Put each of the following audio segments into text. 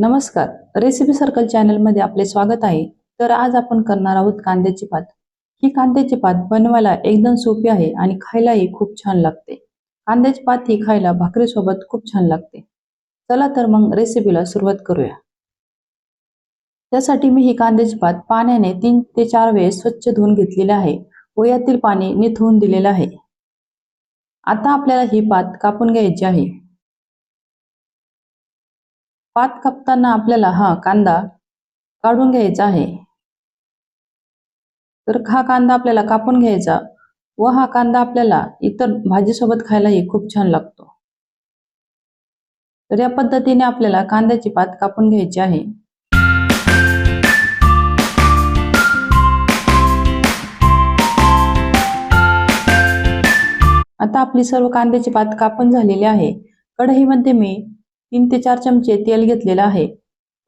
नमस्कार. Recipe circle चॅनलमध्ये आपले स्वागत आहे. तर आज आपण करणार आहोत कांद्याची पात. ही कांद्याची पात बनवायला एकदम सोपी आहे आणि खायलाही खूप छान लागते. कांद्याची पात ही खायला भाकरीसोबत खूप छान लागते. चला तर मग रेसिपीला सुरुवात करूया. त्यासाठी मी ही कांद्याची पात पाण्याने तीन ते चार वेळेस स्वच्छ धुवून घेतलेली आहे व यातील पाणी निथवून दिलेलं आहे. आता आपल्याला ही पात कापून घ्यायची आहे. पात कापताना आपल्याला हा कांदा काढून घ्यायचा आहे. तर हा कांदा आपल्याला कापून घ्यायचा व हा कांदा आपल्याला इतर भाजीसोबत खायलाही खूप छान लागतो. तर या पद्धतीने आपल्याला कांद्याची पात कापून घ्यायची आहे. आता आपली सर्व कांद्याची पात कापून झालेली आहे. कढईमध्ये मी तीन ते चार चमचे तेल घेतलेलं आहे.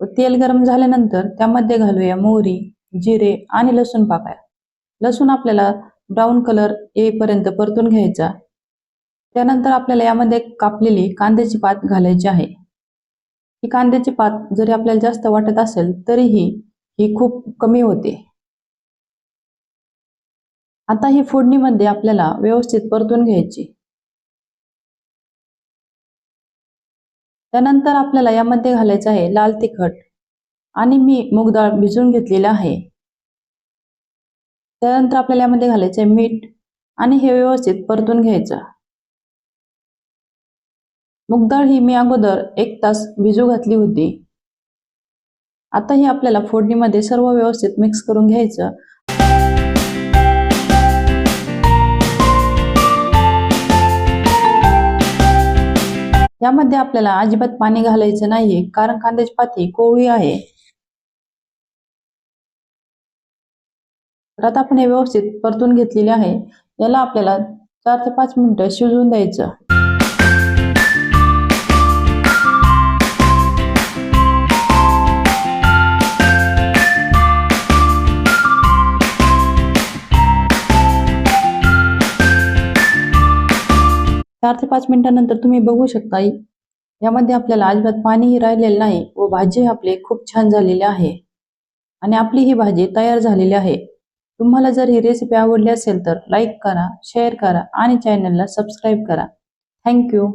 व तेल गरम झाल्यानंतर त्यामध्ये घालूया मोहरी जिरे आणि लसूण पाकाया लसूण आपल्याला ब्राऊन कलर येईपर्यंत परतून घ्यायचा. त्यानंतर आपल्याला यामध्ये कापलेली कांद्याची पात घालायची आहे. ही कांद्याची पात जरी आपल्याला जास्त वाटत असेल तरीही ही खूप कमी होते. आता ही फोडणीमध्ये आपल्याला व्यवस्थित परतून घ्यायची. त्यानंतर आपल्याला यामध्ये घालायचं आहे लाल तिखट. आणि मी मूग भिजून भिजवून घेतलेलं आहे. त्यानंतर आपल्याला यामध्ये घालायचं आहे मीठ आणि हे व्यवस्थित परतून घ्यायचं. मूगडाळ ही मी अगोदर एक तास भिजू घातली होती. आता ही आपल्याला फोडणीमध्ये सर्व व्यवस्थित मिक्स करून घ्यायचं. यामध्ये आपल्याला अजिबात पाणी घालायचं नाहीये कारण कांद्याची पाती कोवळी आहे. तर आता आपण हे व्यवस्थित परतून घेतलेले आहे. याला आपल्याला चार ते पाच मिनिटं शिजवून द्यायचं. चार ते पाच मिनिटांनंतर तुम्ही बघू शकता यामध्ये आपल्याला अजिबात पाणीही राहिलेलं नाही व भाजी आपली खूप छान झालेली आहे. आणि आपली ही भाजी तयार झालेली आहे. तुम्हाला जर ही रेसिपी आवडली असेल तर लाईक करा शेअर करा आणि चॅनलला सबस्क्राईब करा. थँक्यू